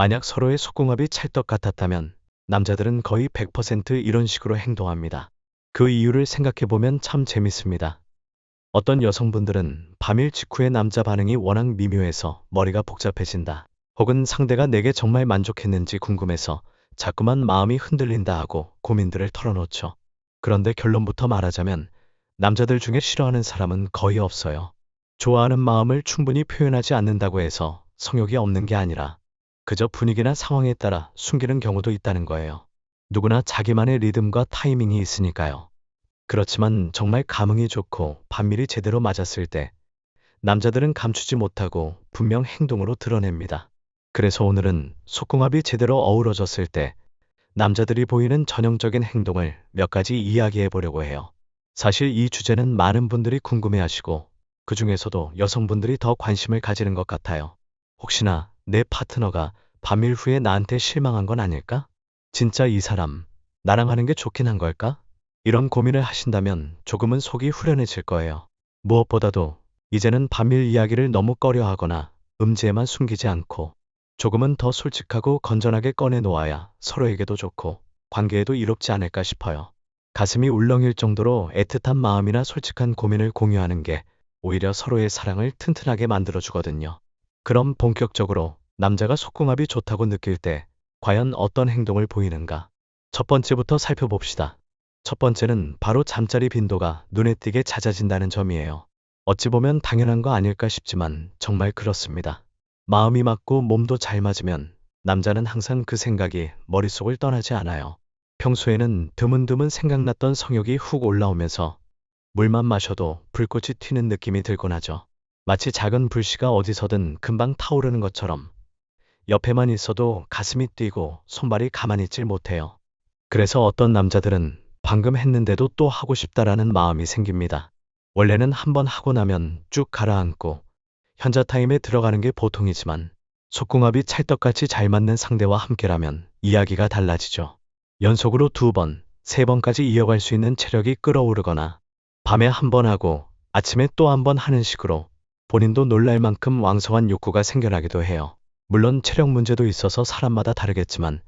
만약 서로의 속궁합이 찰떡 같았다면 남자들은 거의 100% 이런 식으로 행동합니다. 그 이유를 생각해보면 참 재밌습니다. 어떤 여성분들은 밤일 직후의 남자 반응이 워낙 미묘해서 머리가 복잡해진다. 혹은 상대가 내게 정말 만족했는지 궁금해서 자꾸만 마음이 흔들린다 하고 고민들을 털어놓죠. 그런데 결론부터 말하자면 남자들 중에 싫어하는 사람은 거의 없어요. 좋아하는 마음을 충분히 표현하지 않는다고 해서 성욕이 없는 게 아니라 그저 분위기나 상황에 따라 숨기는 경우도 있다는 거예요. 누구나 자기만의 리듬과 타이밍이 있으니까요. 그렇지만 정말 감흥이 좋고 반밀이 제대로 맞았을 때 남자들은 감추지 못하고 분명 행동으로 드러냅니다. 그래서 오늘은 속궁합이 제대로 어우러졌을 때 남자들이 보이는 전형적인 행동을 몇 가지 이야기해 보려고 해요. 사실 이 주제는 많은 분들이 궁금해 하시고 그 중에서도 여성분들이 더 관심을 가지는 것 같아요. 혹시나 내 파트너가 밤일 후에 나한테 실망한 건 아닐까? 진짜 이 사람 나랑 하는 게 좋긴 한 걸까? 이런 고민을 하신다면 조금은 속이 후련해질 거예요. 무엇보다도 이제는 밤일 이야기를 너무 꺼려 하거나 음지에만 숨기지 않고 조금은 더 솔직하고 건전하게 꺼내 놓아야 서로에게도 좋고 관계에도 이롭지 않을까 싶어요. 가슴이 울렁일 정도로 애틋한 마음이나 솔직한 고민을 공유하는 게 오히려 서로의 사랑을 튼튼하게 만들어 주거든요. 그럼 본격적으로 남자가 속궁합이 좋다고 느낄 때 과연 어떤 행동을 보이는가? 첫 번째부터 살펴봅시다. 첫 번째는 바로 잠자리 빈도가 눈에 띄게 잦아진다는 점이에요. 어찌 보면 당연한 거 아닐까 싶지만 정말 그렇습니다. 마음이 맞고 몸도 잘 맞으면 남자는 항상 그 생각이 머릿속을 떠나지 않아요. 평소에는 드문드문 생각났던 성욕이 훅 올라오면서 물만 마셔도 불꽃이 튀는 느낌이 들곤 하죠. 마치 작은 불씨가 어디서든 금방 타오르는 것처럼 옆에만 있어도 가슴이 뛰고 손발이 가만히 있질 못해요. 그래서 어떤 남자들은 방금 했는데도 또 하고 싶다라는 마음이 생깁니다. 원래는 한번 하고 나면 쭉 가라앉고 현자 타임에 들어가는 게 보통이지만 속궁합이 찰떡같이 잘 맞는 상대와 함께라면 이야기가 달라지죠. 연속으로 두 번, 세 번까지 이어갈 수 있는 체력이 끌어오르거나 밤에 한 번 하고 아침에 또 한 번 하는 식으로 본인도 놀랄 만큼 왕성한 욕구가 생겨나기도 해요. 물론 체력 문제도 있어서 사람마다 다르겠지만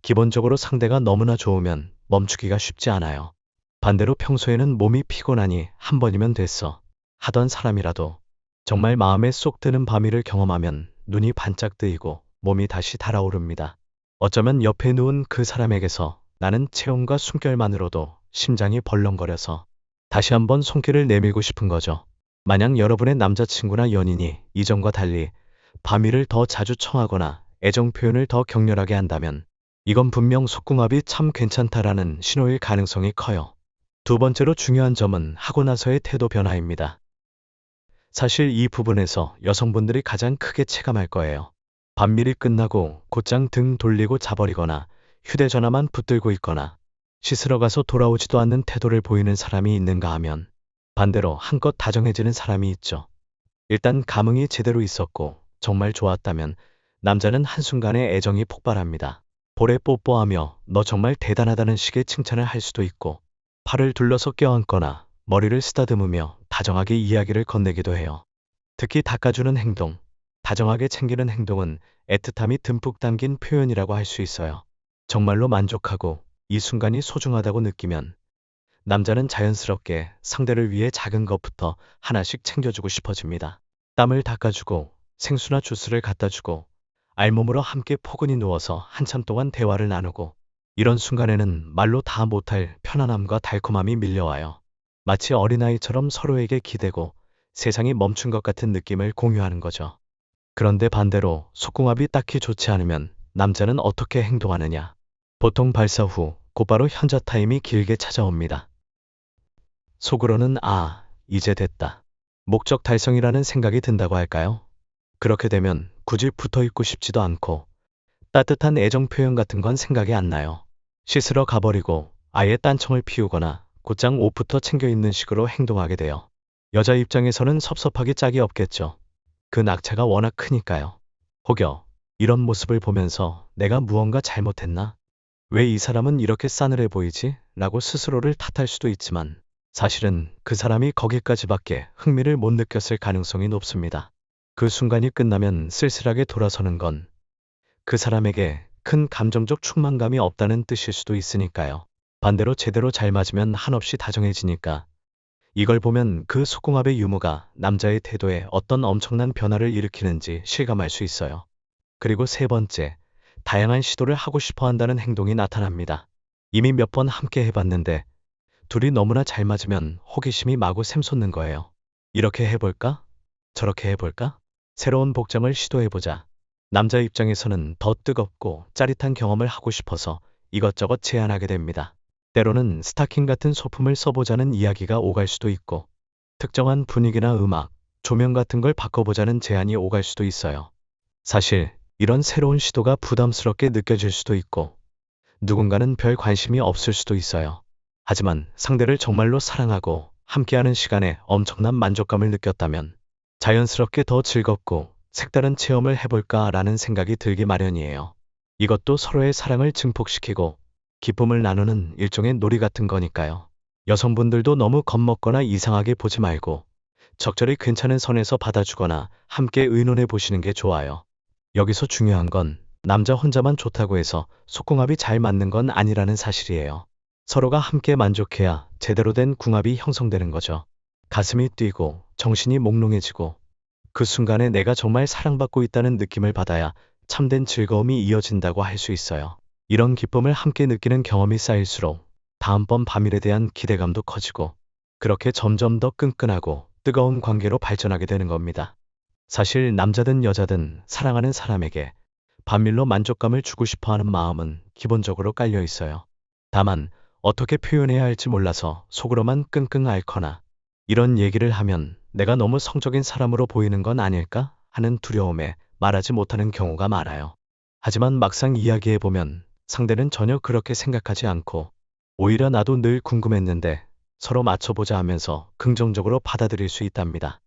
기본적으로 상대가 너무나 좋으면 멈추기가 쉽지 않아요. 반대로 평소에는 몸이 피곤하니 한 번이면 됐어 하던 사람이라도 정말 마음에 쏙 드는 밤이를 경험하면 눈이 반짝 뜨이고 몸이 다시 달아오릅니다. 어쩌면 옆에 누운 그 사람에게서 나는 체온과 숨결만으로도 심장이 벌렁거려서 다시 한번 손길을 내밀고 싶은 거죠. 만약 여러분의 남자친구나 연인이 이전과 달리 밤이를 더 자주 청하거나 애정 표현을 더 격렬하게 한다면 이건 분명 속궁합이 참 괜찮다라는 신호일 가능성이 커요. 두 번째로 중요한 점은 하고 나서의 태도 변화입니다. 사실 이 부분에서 여성분들이 가장 크게 체감할 거예요. 밤밀이 끝나고 곧장 등 돌리고 자버리거나 휴대전화만 붙들고 있거나 씻으러 가서 돌아오지도 않는 태도를 보이는 사람이 있는가 하면 반대로 한껏 다정해지는 사람이 있죠. 일단 감흥이 제대로 있었고 정말 좋았다면 남자는 한순간에 애정이 폭발합니다. 볼에 뽀뽀하며 너 정말 대단하다는 식의 칭찬을 할 수도 있고 팔을 둘러서 껴안거나 머리를 쓰다듬으며 다정하게 이야기를 건네기도 해요. 특히 닦아주는 행동, 다정하게 챙기는 행동은 애틋함이 듬뿍 담긴 표현이라고 할 수 있어요. 정말로 만족하고 이 순간이 소중하다고 느끼면 남자는 자연스럽게 상대를 위해 작은 것부터 하나씩 챙겨주고 싶어집니다. 땀을 닦아주고 생수나 주스를 갖다 주고 알몸으로 함께 포근히 누워서 한참 동안 대화를 나누고 이런 순간에는 말로 다 못할 편안함과 달콤함이 밀려와요. 마치 어린아이처럼 서로에게 기대고 세상이 멈춘 것 같은 느낌을 공유하는 거죠. 그런데 반대로 속궁합이 딱히 좋지 않으면 남자는 어떻게 행동하느냐. 보통 발사 후 곧바로 현자 타임이 길게 찾아옵니다. 속으로는 아, 이제 됐다. 목적 달성이라는 생각이 든다고 할까요? 그렇게 되면 굳이 붙어 있고 싶지도 않고 따뜻한 애정 표현 같은 건 생각이 안 나요. 씻으러 가버리고 아예 딴청을 피우거나 곧장 옷부터 챙겨 입는 식으로 행동하게 돼요. 여자 입장에서는 섭섭하기 짝이 없겠죠. 그 낙차가 워낙 크니까요. 혹여 이런 모습을 보면서 내가 무언가 잘못했나? 왜 이 사람은 이렇게 싸늘해 보이지? 라고 스스로를 탓할 수도 있지만 사실은 그 사람이 거기까지밖에 흥미를 못 느꼈을 가능성이 높습니다. 그 순간이 끝나면 쓸쓸하게 돌아서는 건 그 사람에게 큰 감정적 충만감이 없다는 뜻일 수도 있으니까요. 반대로 제대로 잘 맞으면 한없이 다정해지니까 이걸 보면 그 속궁합의 유무가 남자의 태도에 어떤 엄청난 변화를 일으키는지 실감할 수 있어요. 그리고 세 번째, 다양한 시도를 하고 싶어 한다는 행동이 나타납니다. 이미 몇 번 함께 해봤는데 둘이 너무나 잘 맞으면 호기심이 마구 샘솟는 거예요. 이렇게 해볼까? 저렇게 해볼까? 새로운 복장을 시도해보자. 남자 입장에서는 더 뜨겁고 짜릿한 경험을 하고 싶어서 이것저것 제안하게 됩니다. 때로는 스타킹 같은 소품을 써보자는 이야기가 오갈 수도 있고, 특정한 분위기나 음악, 조명 같은 걸 바꿔보자는 제안이 오갈 수도 있어요. 사실, 이런 새로운 시도가 부담스럽게 느껴질 수도 있고, 누군가는 별 관심이 없을 수도 있어요. 하지만 상대를 정말로 사랑하고 함께하는 시간에 엄청난 만족감을 느꼈다면 자연스럽게 더 즐겁고 색다른 체험을 해볼까라는 생각이 들기 마련이에요. 이것도 서로의 사랑을 증폭시키고 기쁨을 나누는 일종의 놀이 같은 거니까요. 여성분들도 너무 겁먹거나 이상하게 보지 말고 적절히 괜찮은 선에서 받아주거나 함께 의논해 보시는 게 좋아요. 여기서 중요한 건 남자 혼자만 좋다고 해서 속궁합이 잘 맞는 건 아니라는 사실이에요. 서로가 함께 만족해야 제대로 된 궁합이 형성되는 거죠. 가슴이 뛰고 정신이 몽롱해지고 그 순간에 내가 정말 사랑받고 있다는 느낌을 받아야 참된 즐거움이 이어진다고 할 수 있어요. 이런 기쁨을 함께 느끼는 경험이 쌓일수록 다음번 밤일에 대한 기대감도 커지고 그렇게 점점 더 끈끈하고 뜨거운 관계로 발전하게 되는 겁니다. 사실 남자든 여자든 사랑하는 사람에게 반밀로 만족감을 주고 싶어 하는 마음은 기본적으로 깔려 있어요. 다만 어떻게 표현해야 할지 몰라서 속으로만 끙끙 앓거나 이런 얘기를 하면 내가 너무 성적인 사람으로 보이는 건 아닐까 하는 두려움에 말하지 못하는 경우가 많아요. 하지만 막상 이야기해보면 상대는 전혀 그렇게 생각하지 않고 오히려 나도 늘 궁금했는데 서로 맞춰보자 하면서 긍정적으로 받아들일 수 있답니다.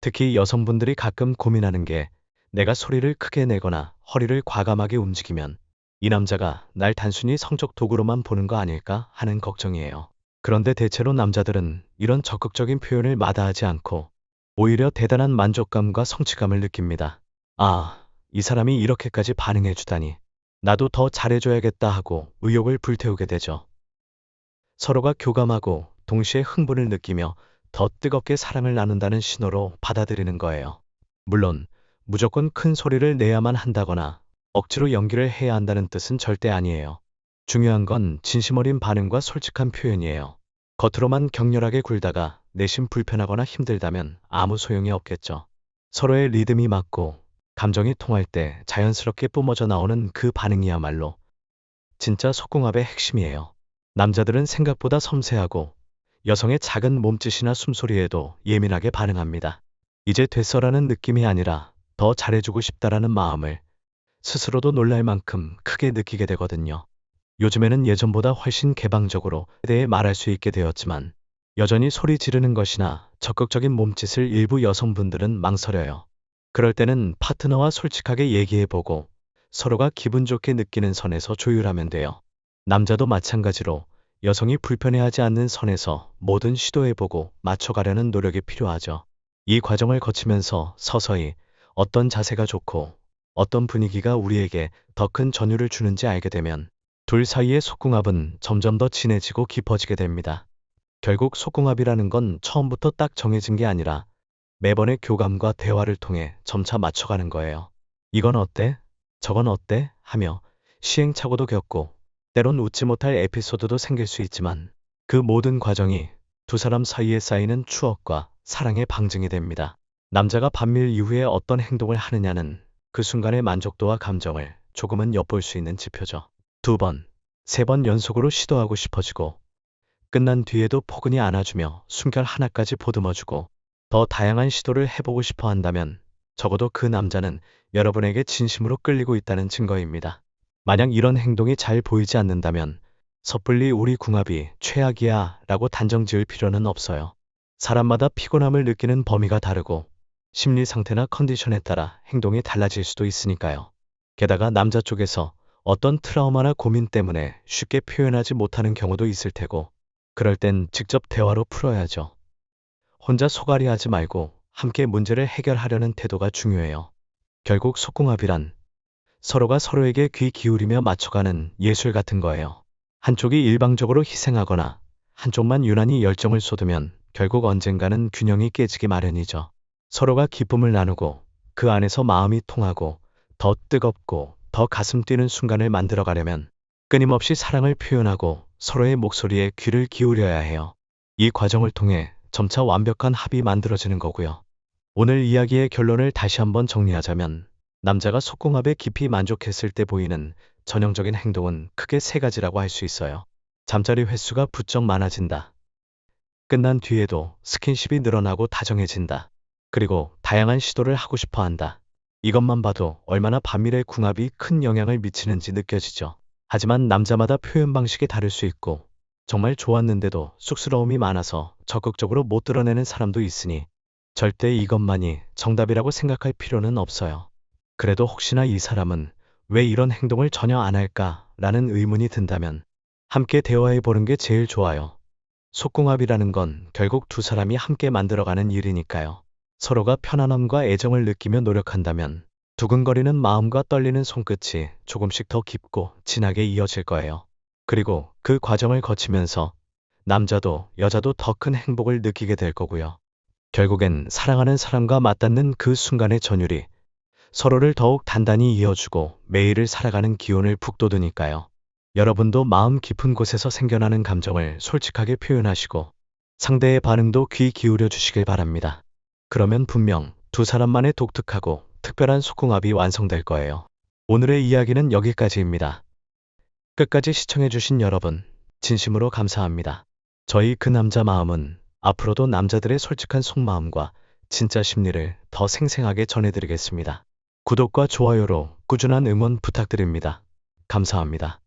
특히 여성분들이 가끔 고민하는 게 내가 소리를 크게 내거나 허리를 과감하게 움직이면 이 남자가 날 단순히 성적 도구로만 보는 거 아닐까 하는 걱정이에요. 그런데 대체로 남자들은 이런 적극적인 표현을 마다하지 않고 오히려 대단한 만족감과 성취감을 느낍니다. 아, 이 사람이 이렇게까지 반응해 주다니. 나도 더 잘해줘야겠다 하고 의욕을 불태우게 되죠. 서로가 교감하고 동시에 흥분을 느끼며 더 뜨겁게 사랑을 나눈다는 신호로 받아들이는 거예요. 물론 무조건 큰 소리를 내야만 한다거나 억지로 연기를 해야 한다는 뜻은 절대 아니에요. 중요한 건 진심 어린 반응과 솔직한 표현이에요. 겉으로만 격렬하게 굴다가 내심 불편하거나 힘들다면 아무 소용이 없겠죠. 서로의 리듬이 맞고 감정이 통할 때 자연스럽게 뿜어져 나오는 그 반응이야말로 진짜 속궁합의 핵심이에요. 남자들은 생각보다 섬세하고 여성의 작은 몸짓이나 숨소리에도 예민하게 반응합니다. 이제 됐어라는 느낌이 아니라 더 잘해주고 싶다라는 마음을 스스로도 놀랄 만큼 크게 느끼게 되거든요. 요즘에는 예전보다 훨씬 개방적으로 대해 말할 수 있게 되었지만 여전히 소리 지르는 것이나 적극적인 몸짓을 일부 여성분들은 망설여요. 그럴 때는 파트너와 솔직하게 얘기해보고 서로가 기분 좋게 느끼는 선에서 조율하면 돼요. 남자도 마찬가지로 여성이 불편해하지 않는 선에서 뭐든 시도해보고 맞춰가려는 노력이 필요하죠. 이 과정을 거치면서 서서히 어떤 자세가 좋고 어떤 분위기가 우리에게 더 큰 전율을 주는지 알게 되면 둘 사이의 속궁합은 점점 더 진해지고 깊어지게 됩니다. 결국 속궁합이라는 건 처음부터 딱 정해진 게 아니라 매번의 교감과 대화를 통해 점차 맞춰가는 거예요. 이건 어때? 저건 어때? 하며 시행착오도 겪고 때론 웃지 못할 에피소드도 생길 수 있지만 그 모든 과정이 두 사람 사이에 쌓이는 추억과 사랑의 방증이 됩니다. 남자가 반밀 이후에 어떤 행동을 하느냐는 그 순간의 만족도와 감정을 조금은 엿볼 수 있는 지표죠. 두 번, 세 번 연속으로 시도하고 싶어지고 끝난 뒤에도 포근히 안아주며 숨결 하나까지 보듬어주고 더 다양한 시도를 해보고 싶어 한다면 적어도 그 남자는 여러분에게 진심으로 끌리고 있다는 증거입니다. 만약 이런 행동이 잘 보이지 않는다면 섣불리 우리 궁합이 최악이야 라고 단정 지을 필요는 없어요. 사람마다 피곤함을 느끼는 범위가 다르고 심리 상태나 컨디션에 따라 행동이 달라질 수도 있으니까요. 게다가 남자 쪽에서 어떤 트라우마나 고민 때문에 쉽게 표현하지 못하는 경우도 있을 테고 그럴 땐 직접 대화로 풀어야죠. 혼자 소갈이 하지 말고 함께 문제를 해결하려는 태도가 중요해요. 결국 속궁합이란 서로가 서로에게 귀 기울이며 맞춰가는 예술 같은 거예요. 한쪽이 일방적으로 희생하거나 한쪽만 유난히 열정을 쏟으면 결국 언젠가는 균형이 깨지기 마련이죠. 서로가 기쁨을 나누고 그 안에서 마음이 통하고 더 뜨겁고 더 가슴 뛰는 순간을 만들어 가려면 끊임없이 사랑을 표현하고 서로의 목소리에 귀를 기울여야 해요. 이 과정을 통해 점차 완벽한 합이 만들어지는 거고요. 오늘 이야기의 결론을 다시 한번 정리하자면 남자가 속궁합에 깊이 만족했을 때 보이는 전형적인 행동은 크게 세 가지라고 할 수 있어요. 잠자리 횟수가 부쩍 많아진다. 끝난 뒤에도 스킨십이 늘어나고 다정해진다. 그리고 다양한 시도를 하고 싶어 한다. 이것만 봐도 얼마나 반밀의 궁합이 큰 영향을 미치는지 느껴지죠. 하지만 남자마다 표현 방식이 다를 수 있고 정말 좋았는데도 쑥스러움이 많아서 적극적으로 못 드러내는 사람도 있으니 절대 이것만이 정답이라고 생각할 필요는 없어요. 그래도 혹시나 이 사람은 왜 이런 행동을 전혀 안 할까 라는 의문이 든다면 함께 대화해 보는 게 제일 좋아요. 속궁합이라는 건 결국 두 사람이 함께 만들어가는 일이니까요. 서로가 편안함과 애정을 느끼며 노력한다면 두근거리는 마음과 떨리는 손끝이 조금씩 더 깊고 진하게 이어질 거예요. 그리고 그 과정을 거치면서 남자도 여자도 더 큰 행복을 느끼게 될 거고요. 결국엔 사랑하는 사람과 맞닿는 그 순간의 전율이 서로를 더욱 단단히 이어주고 매일을 살아가는 기운을 북돋으니까요. 여러분도 마음 깊은 곳에서 생겨나는 감정을 솔직하게 표현하시고 상대의 반응도 귀 기울여 주시길 바랍니다. 그러면 분명 두 사람만의 독특하고 특별한 소궁합이 완성될 거예요. 오늘의 이야기는 여기까지입니다. 끝까지 시청해주신 여러분, 진심으로 감사합니다. 저희 그 남자 마음은 앞으로도 남자들의 솔직한 속마음과 진짜 심리를 더 생생하게 전해드리겠습니다. 구독과 좋아요로 꾸준한 응원 부탁드립니다. 감사합니다.